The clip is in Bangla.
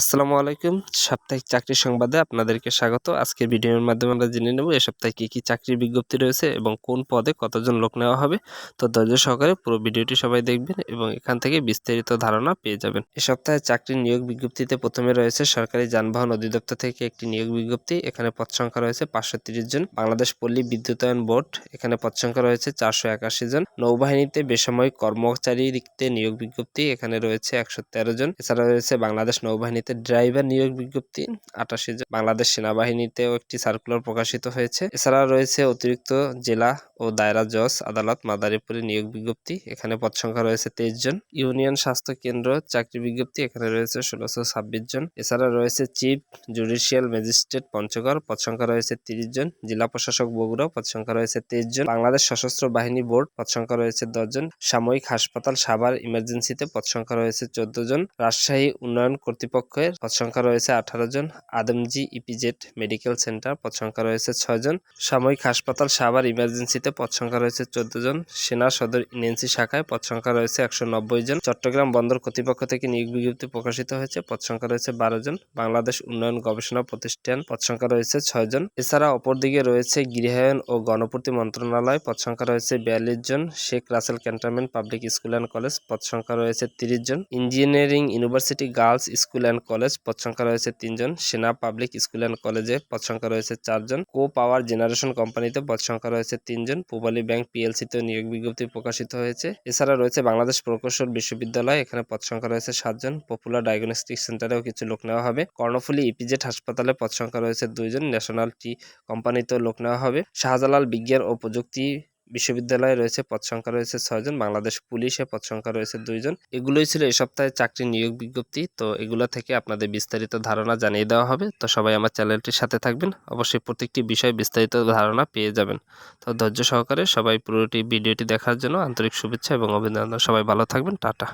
আসসালামু আলাইকুম। সাপ্তাহিক চাকরি সংবাদে আপনাদেরকে স্বাগত। আজকের ভিডিওর মাধ্যমে আমরা জেনে নেব এ সপ্তাহে কী কী চাকরির বিজ্ঞপ্তি রয়েছে এবং কোন পদে কতজন লোক নেওয়া হবে। তো ধৈর্য সহকারে পুরো ভিডিওটি সবাই দেখবেন এবং এখান থেকে বিস্তারিত ধারণা পেয়ে যাবেন। এ সপ্তাহে চাকরির নিয়োগ বিজ্ঞপ্তিতে প্রথমে রয়েছে সরকারি যানবাহন অধিদপ্তর থেকে একটি নিয়োগ বিজ্ঞপ্তি। এখানে পদ সংখ্যা রয়েছে পাঁচশো তিরিশ জন। বাংলাদেশ পল্লী বিদ্যুতায়ন বোর্ড, এখানে পদ সংখ্যা রয়েছে চারশো একাশি জন। নৌবাহিনীতে বেসামরিক কর্মচারীতে নিয়োগ বিজ্ঞপ্তি, এখানে রয়েছে একশো তেরো জন। এছাড়া রয়েছে বাংলাদেশ নৌবাহিনীতে ড্রাইভার নিয়োগ বিজ্ঞপ্তি আটাশি বাংলাদেশ সেনাবাহিনীতেও একটি সার্কুলার প্রকাশিত হয়েছে। এছাড়া রয়েছে অতিরিক্ত জেলা ও দায়রা জজ, আদালত, মাদারীপুরে নিয়োগ বিজ্ঞপ্তি, এখানে পদ সংখ্যা রয়েছে তেইশ জন। ইউনিয়ন স্বাস্থ্য কেন্দ্র, চাকরি বিজ্ঞপ্তি, এখানে রয়েছে ষোলোশো ছাব্বিশ জন। এছাড়া রয়েছে চিফ জুডিশিয়াল ম্যাজিস্ট্রেট পঞ্চগড়, পদ সংখ্যা রয়েছে তিরিশ জন। জেলা প্রশাসক বগুড়া পদ সংখ্যা রয়েছে তেইশ জন। বাংলাদেশ সশস্ত্র বাহিনী বোর্ড, পদ সংখ্যা রয়েছে দশ জন। সাময়িক হাসপাতাল, সাভার ইমার্জেন্সিতে, পদ সংখ্যা রয়েছে চোদ্দ জন। রাজশাহী উন্নয়ন কর্তৃপক্ষের পদ সংখ্যা রয়েছে আঠারো জন। আদমজি ইপিজেড মেডিকেল সেন্টার পদ সংখ্যা রয়েছে ছয় জন। সাময়িক হাসপাতাল সাভার ইমার্জেন্সিতে পদ সংখ্যা রয়েছে চোদ্দ জন। সেনা সদর ইনেন্সি শাখায় পদ সংখ্যা রয়েছে একশো নব্বই জন। চট্টগ্রাম বন্দর কর্তৃপক্ষ থেকে নিয়োগ বিজ্ঞপ্তি প্রকাশিত হয়েছে, পদ সংখ্যা রয়েছে বারো জন। বাংলাদেশ উন্নয়ন গবেষণা প্রতিষ্ঠান পদ সংখ্যা রয়েছে ছয় জন। এছাড়া অপরদিকে রয়েছে গৃহায়ন ও গণপূর্তি মন্ত্রণালয় পদ সংখ্যা রয়েছে বিয়াল্লিশ জন। Sheikh Russel cantonment public school and college পদ সংখ্যা রয়েছে তিরিশ জন। Engineering university girls school and college, পদ সংখ্যা রয়েছে তিনজন। সেনা, পাবলিক স্কুল অ্যান্ড কলেজে পদ সংখ্যা রয়েছে চারজন। কো পাওয়ার জেনারেশন কোম্পানিতে পদ সংখ্যা রয়েছে তিনজন। পূবালী ব্যাংক পিএলসিতে নিয়োগ বিজ্ঞপ্তি প্রকাশিত হয়েছে। এছাড়া রয়েছে বাংলাদেশ প্রকৌশল বিশ্ববিদ্যালয়। এখানে পদ সংখ্যা রয়েছে সাতজন। পপুলার ডায়াগনস্টিক সেন্টারেও কিছু লোক নেওয়া হবে। কর্ণফুলী ইপিজেড হাসপাতালে পদ সংখ্যা রয়েছে দুইজন। ন্যাশনাল টি কোম্পানিতেও লোক নেওয়া হবে। শাহজালাল বিজ্ঞান ও প্রযুক্তি বিশ্ববিদ্যালয়ে রয়েছে, পদ সংখ্যা রয়েছে ছয়জন বাংলাদেশ পুলিশে পদ সংখ্যা রয়েছে দুইজন এগুলোই ছিল এ সপ্তাহে চাকরি নিয়োগ বিজ্ঞপ্তি, তো এগুলো থেকে আপনাদের বিস্তারিত ধারণা জানিয়ে দেওয়া হবে। তো সবাই আমার চ্যানেলটির সাথে থাকবেন, অবশ্যই প্রত্যেকটি বিষয়ে বিস্তারিত ধারণা পেয়ে যাবেন। তো ধৈর্য সহকারে সবাই পুরোটি ভিডিওটি দেখার জন্য আন্তরিক শুভেচ্ছা এবং অভিনন্দন। সবাই ভালো থাকবেন, টাটা।